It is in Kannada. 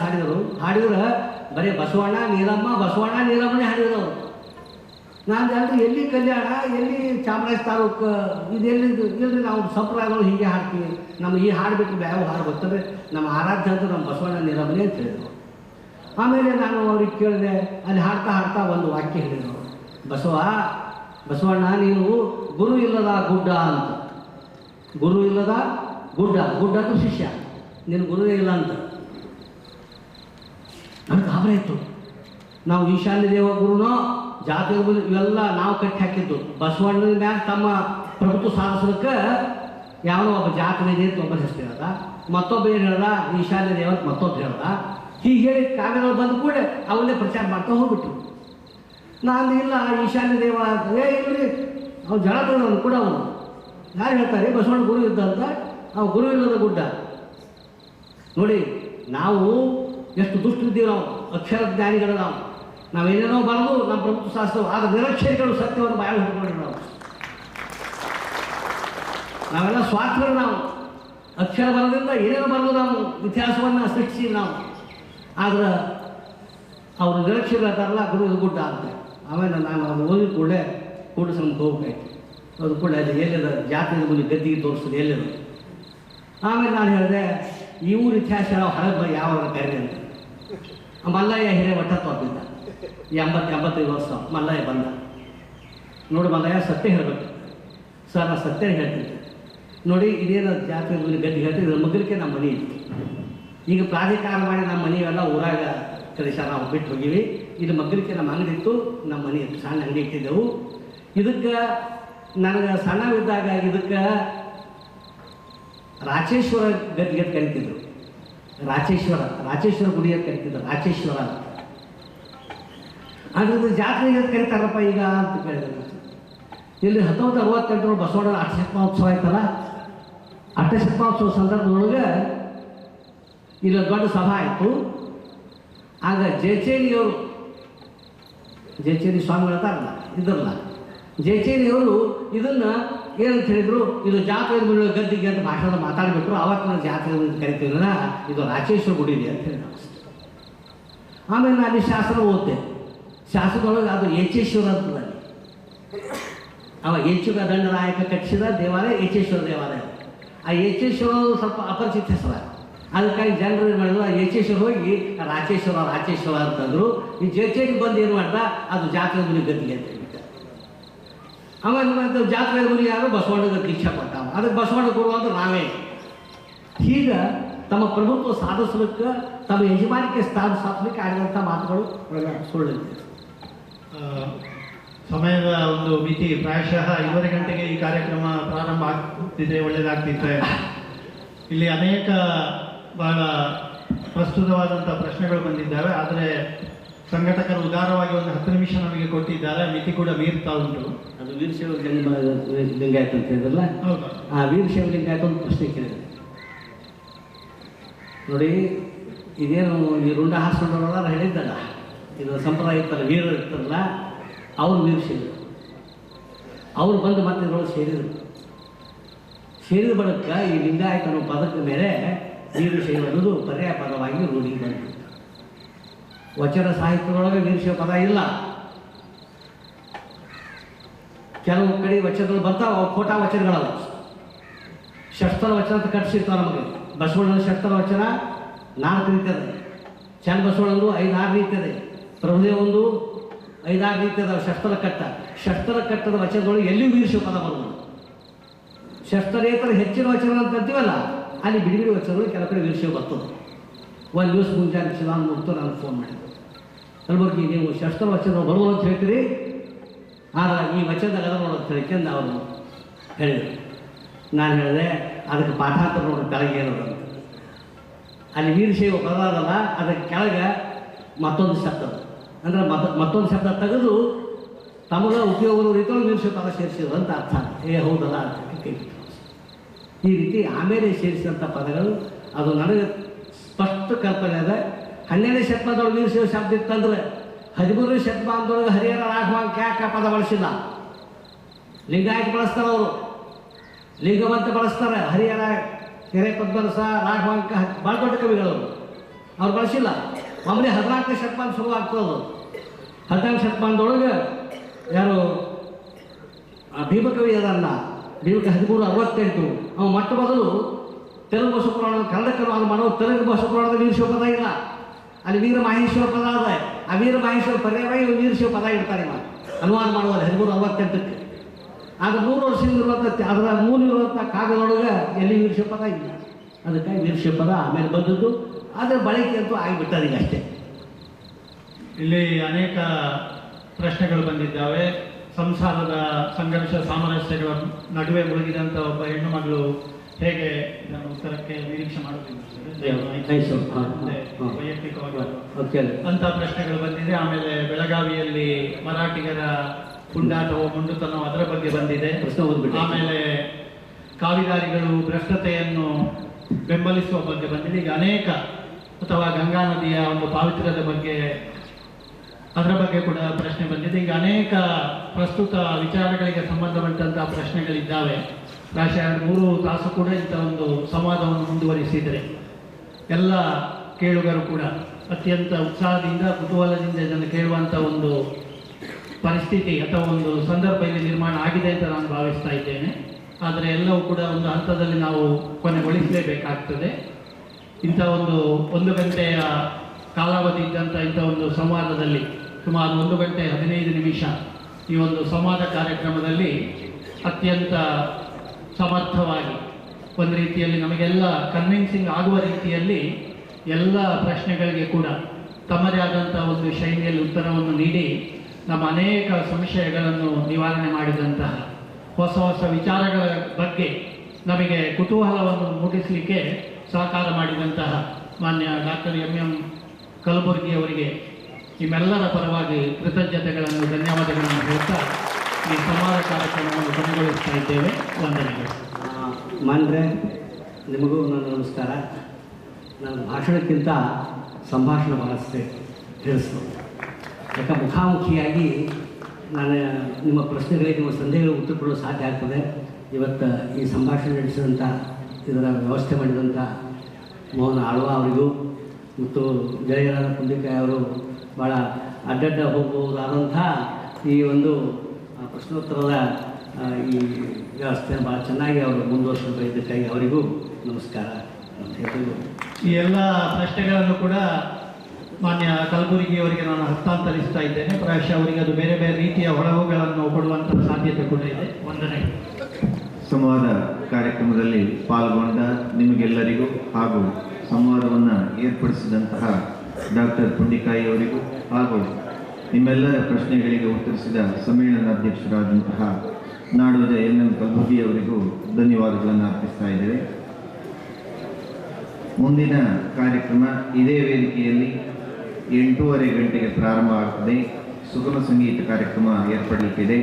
ಹಾಡಿದರು ಹಾಡಿದ್ರೆ ಬರೀ ಬಸವಣ್ಣ ನೀರಮ್ಮ ಬಸವಣ್ಣ ನೀರಮ್ಮನೇ ಹಾಡಿದ್ರು ನಾನು ಅಂದ್ರೆ ಎಲ್ಲಿ ಕಲ್ಯಾಣ, ಎಲ್ಲಿ ಚಾಮರಾಜ ತಾಲೂಕು ಇದೆಲ್ಲಿದು ಇಲ್ರಿ ನಾವು ಸಂಪ್ರದಾಯಗಳು ಹೀಗೆ ಹಾಡ್ತೀವಿ. ನಮ್ಮ ಈ ಹಾಡು ಬಿಟ್ಟರೆ ಯಾವ ಹಾಡು ಗೊತ್ತಂದ್ರೆ ನಮ್ಮ ಆರಾಧ್ಯ ಅಂತ ನಮ್ಮ ಬಸವಣ್ಣ ನೀರಮ್ಮನೇ ಅಂತ ಹೇಳಿದರು. ಆಮೇಲೆ ನಾನು ಅವ್ರಿಗೆ ಕೇಳಿದೆ, ಅಲ್ಲಿ ಹಾಡ್ತಾ ಹಾಡ್ತಾ ಒಂದು ವಾಕ್ಯ ಹೇಳಿದರು. ಬಸವ, ಬಸವಣ್ಣ ನೀನು ಗುರು ಇಲ್ಲದ ಗುಡ್ಡ ಅಂತ. ಗುರು ಇಲ್ಲದ ಗುಡ್ಡ ಗುಡ್ಡ ಶಿಷ್ಯ. ನೀನು ಗುರುವೇ ಇಲ್ಲ ಅಂತ. ನನಗೆ ಗಾಬರಿ ಇತ್ತು. ನಾವು ಈಶಾನ್ಯ ದೇವ ಗುರುನೋ ಜಾತಿ ಇವೆಲ್ಲ ನಾವು ಕಟ್ಟಿ ಹಾಕಿದ್ದು. ಬಸವಣ್ಣನ ಮ್ಯಾಲ ತಮ್ಮ ಪ್ರಭುತ್ವ ಸಾಧಿಸೋದಕ್ಕೆ ಯಾವನೋ ಒಬ್ಬ ಇದೆ ಅಂತ ಒಬ್ಬ ಹೆಸರು ಹೇಳ್ದ. ಮತ್ತೊಬ್ಬ ಏನು ಹೇಳ್ದ? ಈಶಾನ್ಯ ದೇವ ಅಂತ ಮತ್ತೊಬ್ಬ ಹೇಳ್ದ. ಹೀಗೆ ಹೇಳಿ ಕಾಗದಗಳು ಬಂದ ಕೂಡ ಅವನ್ನೇ ಪ್ರಚಾರ ಮಾಡ್ತಾ ಹೋಗ್ಬಿಟ್ರು. ನಾನು ಇಲ್ಲ, ಈಶಾನ್ಯ ದೇವ ಏ ಇಲ್ರಿ. ಅವ್ನು ಜಳ ಅವನು ಕೂಡ ಅವನು. ಯಾರು ಹೇಳ್ತಾರೆ? ಬಸವಣ್ಣ ಗುರು ಇದ್ದ ಅಂತ? ಅವ ಗುರು ಇಲ್ಲದ ಗುಡ್ಡ. ನೋಡಿ, ನಾವು ಎಷ್ಟು ದುಷ್ಟಿದ್ದೀವಿ ನಾವು ಅಕ್ಷರ ಜ್ಞಾನಿಗಳು ನಾವು. ನಾವೇನೇನೋ ಬರೆದು ನಮ್ಮ ಪ್ರಭುತ್ವ ಶಾಸ್ತ್ರ ಆಗ ನಿರಕ್ಷರಿಗಳು ಸತ್ಯವನ್ನು ಬಾಯಿ ನಾವು. ನಾವೆಲ್ಲ ಸ್ವಾತಂತ್ರ್ಯ ನಾವು. ಅಕ್ಷರ ಬರದಿಂದ ಏನೇನೋ ಬರೆದು ನಾವು ಇತಿಹಾಸವನ್ನು ಸೃಷ್ಟಿಸಿ ನಾವು. ಆದ್ರೆ ಅವರು ನಿರಕ್ಷರ ಗುರು ಇದು ಗುಡ್ಡ ಅಂತ. ಆಮೇಲೆ ನಾನು ಅದು ಓದಿದ ಕೂಡಲೇ ಕೂಡಿಸ್ಕೊಂಡು ಹೋಗ್ಬೇಕಾಯ್ತು. ಅದು ಕೂಡ ಅಲ್ಲಿ ಎಲ್ಲಿದೆ? ಜಾತಿ ಮುಂದೆ ಗದ್ದಿಗೆ ತೋರಿಸೋದು ಎಲ್ಲಿದೆ? ಆಮೇಲೆ ನಾನು ಹೇಳಿದೆ, ಈ ಊರು ಇತಿಹಾಸ ಹೊರಗೆ ಬರೋ ಯಾವ ಕರೀರಿ ಅಂತ. ಮಲ್ಲಯ್ಯ ಹಿರೇ ಒಟ್ಟ ತೋರ್ತಿದ್ದ ಎಂಬತ್ತು ಎಂಬತ್ತೈದು ವರ್ಷ ಮಲ್ಲಯ್ಯ ಬಂದ. ನೋಡಿ ಮಲ್ಲಯ್ಯ ಸತ್ಯ ಹೇಳಬೇಕು. ಸರ್, ನಾ ಸತ್ಯ ಹೇಳ್ತಿದ್ದೆ ನೋಡಿ ಇದೇನು ಜಾತ್ರೆ ಮುಂದೆ ಹೇಳ್ತೀವಿ ಇದ್ರ ಮಗಲಿಕ್ಕೆ ನಮ್ಮ ಮನೆ ಇತ್ತು. ಈಗ ಪ್ರಾಧಿಕಾರ ಮಾಡಿ ನಮ್ಮ ಮನೆಯೆಲ್ಲ ಊರಾಗ ಕಳಿಸ ನಾವು ಬಿಟ್ಟು ಹೋಗಿವಿ. ಇದು ಮಗಲಿಕ್ಕೆ ನಮ್ಮ ಅಂಗಡಿ ಇತ್ತು, ನಮ್ಮ ಮನೆ ಇತ್ತು. ಸಣ್ಣ ಅಂಗಡಿ ಇಟ್ಟಿದ್ದೆವು. ಇದಕ್ಕೆ ನನಗೆ ಸಣ್ಣವಿದ್ದಾಗ ಇದಕ್ಕೆ ರಾಚೇಶ್ವರ ಗದ್ದಿಗೆ ಕಲಿತಿದ್ರು ರಾಚೇಶ್ವರ ರಾಚೇಶ್ವರ ಗುಡಿ ಅಂತ ಕರಿತಿದ್ರು ರಾಚೇಶ್ವರ ಅಂತ. ಅದ್ರದ್ದು ಜಾತ್ರೆ ಅಂತ ಕರಿತಾರಪ್ಪ ಈಗ ಅಂತ ಕೇಳಿದ್ರು. ಇಲ್ಲಿ ಹತ್ತೊಂಬತ್ತು ಅರವತ್ತೆಂಟರ ಬಸವಣ್ಣ ಉತ್ಸವ ಆಯ್ತಲ್ಲ? ಅಟ್ಟಶತಮಾನೋತ್ಸವ ಸಂದರ್ಭದೊಳಗೆ ಇಲ್ಲಿ ದೊಡ್ಡ ಸಭಾ ಆಯಿತು. ಆಗ ಜಯಚೇರಿಯವರು, ಜಯಚೇರಿ ಸ್ವಾಮಿಗಳ ಇರ್ತಾರಲ್ಲ ಇದ್ರಲ್ಲ. ಜಯಚೇರಿಯವರು ಇದನ್ನು ಏನಂತ ಹೇಳಿದ್ರು, ಇದು ಜಾತ್ರೆ ಮುಳ್ಳು ಗದ್ದಿಗೆ ಅಂತ ಭಾಷಣ ಅವತ್ತು ನಾನು ಜಾತ್ರೆ ಕರಿತೀವಲ್ಲ ಇದು ರಾಚೇಶ್ವರ ಗುಡಿ ಇದೆ ಅಂತ ಹೇಳಿ ಆಮೇಲೆ ನಾನು ಶಾಸನ ಓದ್ತೆ ಶಾಸನದೊಳಗೆ ಅದು ಯಚೇಶ್ವರ ಅಂತ ಅಲ್ಲಿ ಅವ ಯಚುಗ ದಂಡನಾಯಕ ಕಟ್ಟಿಸಿದ ದೇವಾಲಯ, ಯಚೇಶ್ವರ ದೇವಾಲಯ. ಆ ಯಚೇಶ್ವರ ಸ್ವಲ್ಪ ಅಪರಿಚಿತ ಹೆಸರ ಅದಕ್ಕಾಗಿ ಜನರು ಏನು ಮಾಡಿದ್ರು, ಆ ಯಚೇಶ್ವರ ಹೋಗಿ ರಾಚೇಶ್ವರ ರಾಚೇಶ್ವರ ಅಂತಂದ್ರು. ಈ ಜೇಚೇರಿಗೆ ಬಂದು ಏನು ಮಾಡ್ದ, ಅದು ಜಾತ್ರೆ ಗುಡಿ ಗದ್ದಿಗೆ ಅಂತ ಆಮೇಲೆ ಜಾತ್ರೆ ಗುರಿ ಯಾರು ಬಸವಣ್ಣದ ದೀಕ್ಷೆ ಪಟ್ಟಾವ ಅದಕ್ಕೆ ಬಸವಣ್ಣ ಗುರು ಅಂದ್ರೆ ನಾವೇ. ಈಗ ತಮ್ಮ ಪ್ರಭುತ್ವ ಸಾಧಿಸಲಿಕ್ಕೆ ತಮ್ಮ ಯಜಮಾನಿಕೆ ಸ್ಥಾನ ಸಾಧಿಸಲಿಕ್ಕೆ ಆಡಿದಂಥ ಮಾತುಗಳು ಸುಳ್ಳಿದೆ ಆ, ಸಮಯದ ಒಂದು ಮಿತಿ ಪ್ರಾಯಶಃ ಐವತ್ತು ಗಂಟೆಗೆ ಈ ಕಾರ್ಯಕ್ರಮ ಪ್ರಾರಂಭ ಆಗ್ತಿದೆ ಒಳ್ಳೆಯದಾಗ್ತಿದ್ರೆ ಇಲ್ಲಿ ಅನೇಕ ಬಹಳ ಪ್ರಸ್ತುತವಾದಂಥ ಪ್ರಶ್ನೆಗಳು ಬಂದಿದ್ದಾವೆ ಆದರೆ ಸಂಘಟಕರು ಉದಾರವಾಗಿ ಒಂದು ಹತ್ತು ನಿಮಿಷ ನಮಗೆ ಕೊಟ್ಟಿದ್ದಾರೆ. ಮಿತಿ ಕೂಡ ಮೀರ್ತಾ ಉಂಟು. ಅದು ವೀರಶೈವ ಜನ್ಮ ಲಿಂಗಾಯತ ಅಂತ ಹೇಳಿದ್ರಲ್ಲ? ಆ ವೀರಶೈವ ಲಿಂಗಾಯತ ಒಂದು ಪ್ರಶ್ನೆ ಕೇಳಿದೆ. ನೋಡಿ ಇದೇನು ಈ ರುಂಡ ಹಾಸ್ಕೊಂಡವರೆಲ್ಲ ಹೇಳಿದ್ದಲ್ಲ ಇದು ಸಂಪ್ರದಾಯ ಇತ್ತಲ್ಲ ವೀರ ಇರ್ತಾರಲ್ಲ ಅವ್ರು ವೀರಶೈವರು. ಅವ್ರು ಬಂದು ಮತ್ತೆ ಇದರೊಳಗೆ ಸೇರಿದರು. ಸೇರಿದ ಬಳಿಕ ಈ ಲಿಂಗಾಯತ ಅನ್ನೋ ಪದದ ಮೇಲೆ ವೀರಶೈವ ಅನ್ನೋದು ಪರ್ಯಾಯ ಪದವಾಗಿ ರೂಢಿಗೆ ಬಂತು. ವಚನ ಸಾಹಿತ್ಯದೊಳಗೆ ವೀರಶೈವ ಪದ ಇಲ್ಲ. ಕೆಲವು ಕಡೆ ವಚನಗಳು ಬರ್ತಾವ ಖೋಟಾ ವಚನಗಳಲ್ಲ ಶಸ್ತ್ರ ವಚನ ಅಂತ ಕಟ್ಸಿರ್ತಾವ ನಮಗೆ. ಬಸವಣ್ಣನ ಶಸ್ತ್ರ ವಚನ ನಾಲ್ಕು ರೀತಿಯದ ಚಂದ ಬಸವಣ್ಣಂದು ಐದಾರು ರೀತಿಯದೆ ಪ್ರಭುದೇವ ಒಂದು ಐದಾರು ರೀತಿಯದ ಶಸ್ತ್ರ ಕಟ್ಟ. ಶಸ್ತ್ರ ಕಟ್ಟದ ವಚನದೊಳಗೆ ಎಲ್ಲಿ ವೀರಶಿವ ಪದ ಬರೋದು ಶಸ್ತ್ರೇತರ ಹೆಚ್ಚಿನ ವಚನ ಅಂತ ಅಂತೀವಲ್ಲ, ಅಲ್ಲಿ ಬಿಡಿ ಬಿಡಿ ವಚನಗಳು ಕೆಲವು ಕಡೆ ವೀರಶಿವ ಬರ್ತದೆ. ಒಂದು ದಿವಸ ಮುಂಜಾನೆ ಶಿಲಾನ್ ಮುಗ್ತು ನಾನು ಫೋನ್ ಮಾಡಿದ್ದೆ ಕಲಬುರ್ಗಿ ನೀವು ಶಸ್ತ್ರ ವಚನ ಬರುವ ಅಂತ ಹೇಳ್ತೀರಿ? ಆದ್ರೆ ಈ ವಚನದಾಗ ಅದ ನೋಡೋದು ತಿಳ್ಕೊಂಡು ಅವರು ಹೇಳಿದರು. ನಾನು ಹೇಳಿದೆ, ಅದಕ್ಕೆ ಪಾಠಾಂತರ ನೋಡಿ, ಕೆಳಗೆ ಏನದು ಅಂತ. ಅಲ್ಲಿ ವೀರಶೈವ ಪದ ಅದಲ್ಲ ಅದಕ್ಕೆ ಕೆಳಗೆ ಮತ್ತೊಂದು ಶಬ್ದ. ಅಂದರೆ ಮತ್ತ, ಮತ್ತೊಂದು ಶಬ್ದ ತೆಗೆದು ತಮಗ ಉಪಯೋಗದ ರೀತಿಯೊಳಗೆ ವೀರಶ ಪದ ಸೇರಿಸಿದ್ರು ಅಂತ ಅರ್ಥ ಏ, ಹೌದಲ್ಲ ಅಂತ. ಈ ರೀತಿ ಆಮೇಲೆ ಸೇರಿಸಿದಂಥ ಪದಗಳು, ಅದು ನನಗೆ ಸ್ಪಷ್ಟ ಕಲ್ಪನೆ ಅದ. ಹನ್ನೆರಡನೇ ಶತಮಾನದೊಳಗೆ ವೀರಶೈವ ಶಬ್ದ ಇತ್ತಂದ್ರೆ ಹದಿಮೂರನೇ ಶತಮಾನದೊಳಗೆ ಹರಿಹರ ರಾಘವಾಂಕ ಯಾಕೆ ಪದ ಬಳಸಿಲ್ಲ. ಲಿಂಗಾಯತ ಬಳಸ್ತಾರೆ ಅವರು. ಲಿಂಗವಂತ ಬಳಸ್ತಾರೆ. ಹರಿಹರ ಕೆರೆ ಪದ್ಮರಸ ರಾಘವಾಂಕ ಭಾಳ ದೊಡ್ಡ ಕವಿಗಳು ಅವರು. ಬಳಸಿಲ್ಲ. ಮಾಮೂಲಿ ಹದಿನಾಲ್ಕನೇ ಶತಮಾನ ಶುರು ಆಗ್ತದೆ ಹದಿನಾಲ್ಕು ಶತಮಾನದೊಳಗೆ ಯಾರು ಭೀಮಕವಿ ಅದಲ್ಲ ಭೀಮಕ ಹದಿಮೂರು ಅರವತ್ತೆಂಟು. ಅವ ಮೊಟ್ಟ ಮೊದಲು ತೆಲುಗು ಭಾಷಾ ಪುರಾಣ ಕನ್ನಡಕ್ಕೆ ಅನುವಾದ ಮಾಡೋ, ತೆಲುಗು ಭಾಷಾ ಪುರಾಣದಲ್ಲಿ ವೀರಶಿವ ಪದ ಇಲ್ಲ. ಅಲ್ಲಿ ವೀರ ಮಹೇಶ್ವರ ಪದ ಅದ. ಆ ವೀರ ಮಹೇಶ್ವರ ಪರ್ಯಾಯ ವೀರಶಿವ ಪದ ಇಡ್ತಾರೆ ಇವಾಗ. ಅನುವಾದ ಮಾಡುವಲ್ಲ ಹದಿಮೂರು ಅರವತ್ತೆಂಟಕ್ಕೆ. ಆಗ ನೂರು ವರ್ಷದಿಂದ ಇರುವಂಥ ಅದರ ಮೂಲ ಇರುವಂಥ ಕಾಗದೊಳಗೆ ಎಲ್ಲಿ ವೀರಶಿವ ಪದ ಇಲ್ಲ. ಅದಕ್ಕಾಗಿ ವೀರಶಿವ ಪದ ಆಮೇಲೆ ಬಂದದ್ದು. ಅದರ ಬಳಕೆ ಅಂತೂ ಆಗಿಬಿಟ್ಟದ ಈಗ ಅಷ್ಟೇ. ಇಲ್ಲಿ ಅನೇಕ ಪ್ರಶ್ನೆಗಳು ಬಂದಿದ್ದಾವೆ. ಸಂಸಾರದ ಸಂಘರ್ಷ ಸಾಮರಸ್ಯಗಳ ನಡುವೆ ಮುಳುಗಿದಂಥ ಒಬ್ಬ ಹೆಣ್ಣು ಮಗಳು ಹೇಗೆ ಇದನ್ನು ಉತ್ತರಕ್ಕೆ ನಿರೀಕ್ಷೆ ಮಾಡುತ್ತಿದ್ದಾರೆ ಆಯ್ತು. ಹಾ, ಹಾ, ಮುಂದೆ ಹಾ. ವೈಯಕ್ತಿಕವಾಗಿ ಅಂತ ಪ್ರಶ್ನೆಗಳು ಬಂದಿದೆ. ಆಮೇಲೆ ಬೆಳಗಾವಿಯಲ್ಲಿ ಮರಾಠಿಗರ ಪುಂಡಾಟವೋ ಮುಂಡುತನೋ ಅದರ ಬಗ್ಗೆ ಬಂದಿದೆ. ಆಮೇಲೆ ಕಾವಿದಾರಿಗಳು ಭ್ರಷ್ಟತೆಯನ್ನು ಬೆಂಬಲಿಸುವ ಬಗ್ಗೆ ಬಂದಿದೆ. ಈಗ ಅನೇಕ ಅಥವಾ ಗಂಗಾ ನದಿಯ ಒಂದು ಪಾವಿತ್ರ್ಯದ ಬಗ್ಗೆ ಅದರ ಬಗ್ಗೆ ಕೂಡ ಪ್ರಶ್ನೆ ಬಂದಿದೆ. ಈಗ ಅನೇಕ ಪ್ರಸ್ತುತ ವಿಚಾರಗಳಿಗೆ ಸಂಬಂಧಪಟ್ಟಂತಹ ಪ್ರಶ್ನೆಗಳಿದ್ದಾವೆ. ಪ್ರಾಯಶಃ ಮೂರು ತಾಸು ಕೂಡ ಇಂಥ ಒಂದು ಸಂವಾದವನ್ನು ಮುಂದುವರಿಸಿದರೆ ಎಲ್ಲ ಕೇಳುಗರು ಕೂಡ ಅತ್ಯಂತ ಉತ್ಸಾಹದಿಂದ, ಕುತೂಹಲದಿಂದ ಇದನ್ನು ಕೇಳುವಂಥ ಒಂದು ಪರಿಸ್ಥಿತಿ ಅಥವಾ ಒಂದು ಸಂದರ್ಭ ಇಲ್ಲಿ ನಿರ್ಮಾಣ ಆಗಿದೆ ಅಂತ ನಾನು ಭಾವಿಸ್ತಾ ಇದ್ದೇನೆ. ಆದರೆ ಎಲ್ಲವೂ ಕೂಡ ಒಂದು ಹಂತದಲ್ಲಿ ನಾವು ಕೊನೆಗೊಳಿಸಲೇಬೇಕಾಗ್ತದೆ. ಇಂಥ ಒಂದು ಒಂದು ಗಂಟೆಯ ಕಾಲಾವಧಿ ಇದ್ದಂಥ ಇಂಥ ಒಂದು ಸಂವಾದದಲ್ಲಿ ಸುಮಾರು ಒಂದು ಗಂಟೆ ಹದಿನೈದು ನಿಮಿಷ ಈ ಒಂದು ಸಂವಾದ ಕಾರ್ಯಕ್ರಮದಲ್ಲಿ ಅತ್ಯಂತ ಸಮರ್ಥವಾಗಿ. ಒಂದು ರೀತಿಯಲ್ಲಿ ನಮಗೆಲ್ಲ ಕನ್ವಿನ್ಸಿಂಗ್ ಆಗುವ ರೀತಿಯಲ್ಲಿ ಎಲ್ಲ ಪ್ರಶ್ನೆಗಳಿಗೆ ಕೂಡ ತಮ್ಮದೇ ಆದಂಥ ಒಂದು ಶೈಲಿಯಲ್ಲಿ ಉತ್ತರವನ್ನು ನೀಡಿ ನಮ್ಮ ಅನೇಕ ಸಂಶಯಗಳನ್ನು ನಿವಾರಣೆ ಮಾಡಿದಂತಹ ಹೊಸ ಹೊಸ ವಿಚಾರಗಳ ಬಗ್ಗೆ ನಮಗೆ ಕುತೂಹಲವನ್ನು ಮೂಡಿಸಲಿಕ್ಕೆ ಸಹಕಾರ ಮಾಡಿದಂತಹ ಮಾನ್ಯ ಡಾಕ್ಟರ್ ಎಂ ಎಂ ಕಲಬುರ್ಗಿ ಅವರಿಗೆ ನಿಮ್ಮೆಲ್ಲರ ಪರವಾಗಿ ಕೃತಜ್ಞತೆಗಳನ್ನು, ಧನ್ಯವಾದಗಳನ್ನು ಹೇಳ್ತಾ ಈ ಸಂವಾದ ಕಾರ್ಯಕ್ರಮವನ್ನು ಕೊನೆಗೊಳಿಸ್ತಾ ಇದ್ದೇವೆ. ವಂದನೆಗಳು. ಮಾನ್ರೆ, ನಿಮಗೂ ನನ್ನ ನಮಸ್ಕಾರ. ನನ್ನ ಭಾಷಣಕ್ಕಿಂತ ಸಂಭಾಷಣೆ ಬಳಸ್ತೆ ತಿಳಿಸ್ತು ಯಾಕೆ ಮುಖಾಮುಖಿಯಾಗಿ ನಾನು ನಿಮ್ಮ ಪ್ರಶ್ನೆಗಳಿಗೆ, ನಿಮ್ಮ ಸಂದೇಹಗಳಿಗೆ ಉತ್ತರ ಕೊಡಲು ಸಾಧ್ಯ ಆಗ್ತದೆ. ಇವತ್ತು ಈ ಸಂಭಾಷಣೆ ನಡೆಸಿದಂಥ ಇದರ ವ್ಯವಸ್ಥೆ ಮಾಡಿದಂಥ ಮೋಹನ್ ಆಳ್ವ ಅವರಿಗೂ, ಮತ್ತು ಜಯರಾದ ಪುಂಡಿಕಾಯಿ ಅವರು ಭಾಳ ಅಡ್ಡಡ್ಡ ಹೋಗಬಹುದಾದಂಥ ಈ ಒಂದು ಪ್ರಶ್ನೋತ್ತರದ ಈ ವ್ಯವಸ್ಥೆ ಭಾಳ ಚೆನ್ನಾಗಿ ಅವರು ಮುಂದುವರ್ಸ್ಕೊಂಡು ಇದಕ್ಕಾಗಿ ಅವರಿಗೂ ನಮಸ್ಕಾರ ಅಂತ ಹೇಳ್ಬೋದು. ಈ ಎಲ್ಲ ಪ್ರಶ್ನೆಗಳನ್ನು ಕೂಡ ಮಾನ್ಯ ಕಲಬುರಗಿ ಅವರಿಗೆ ನಾನು ಹಸ್ತಾಂತರಿಸ್ತಾ ಇದ್ದೇನೆ. ಪ್ರಾಯಶಃ ಅವರಿಗೆ ಅದು ಬೇರೆ ಬೇರೆ ರೀತಿಯ ಹೊಳಹುಗಳನ್ನು ಕೊಡುವಂಥ ಸಾಧ್ಯತೆ ಕೂಡ ಇದೆ. ವಂದನೆ ಸಂವಾದ ಕಾರ್ಯಕ್ರಮದಲ್ಲಿ ಪಾಲ್ಗೊಂಡ ನಿಮಗೆಲ್ಲರಿಗೂ ಹಾಗೂ ಸಂವಾದವನ್ನು ಏರ್ಪಡಿಸಿದಂತಹ ಡಾಕ್ಟರ್ ಪುಂಡಿಕಾಯಿ ಅವರಿಗೂ ಹಾಗೂ ನಿಮ್ಮೆಲ್ಲರ ಪ್ರಶ್ನೆಗಳಿಗೆ ಉತ್ತರಿಸಿದ ಸಮ್ಮೇಳನಾಧ್ಯಕ್ಷರಾದಂತಹ ನಾಡೋಜ ಎನ್ ಎಂ ಕಲ್ಬುರ್ಗಿ ಅವರಿಗೂ ಧನ್ಯವಾದಗಳನ್ನು ಅರ್ಪಿಸ್ತಾ ಇದ್ದೇವೆ. ಮುಂದಿನ ಕಾರ್ಯಕ್ರಮ ಇದೇ ವೇದಿಕೆಯಲ್ಲಿ ಎಂಟೂವರೆ ಗಂಟೆಗೆ ಪ್ರಾರಂಭ ಆಗ್ತದೆ ಸುಗಮ ಸಂಗೀತ ಕಾರ್ಯಕ್ರಮ ಏರ್ಪಡಲಿಕ್ಕಿದೆ.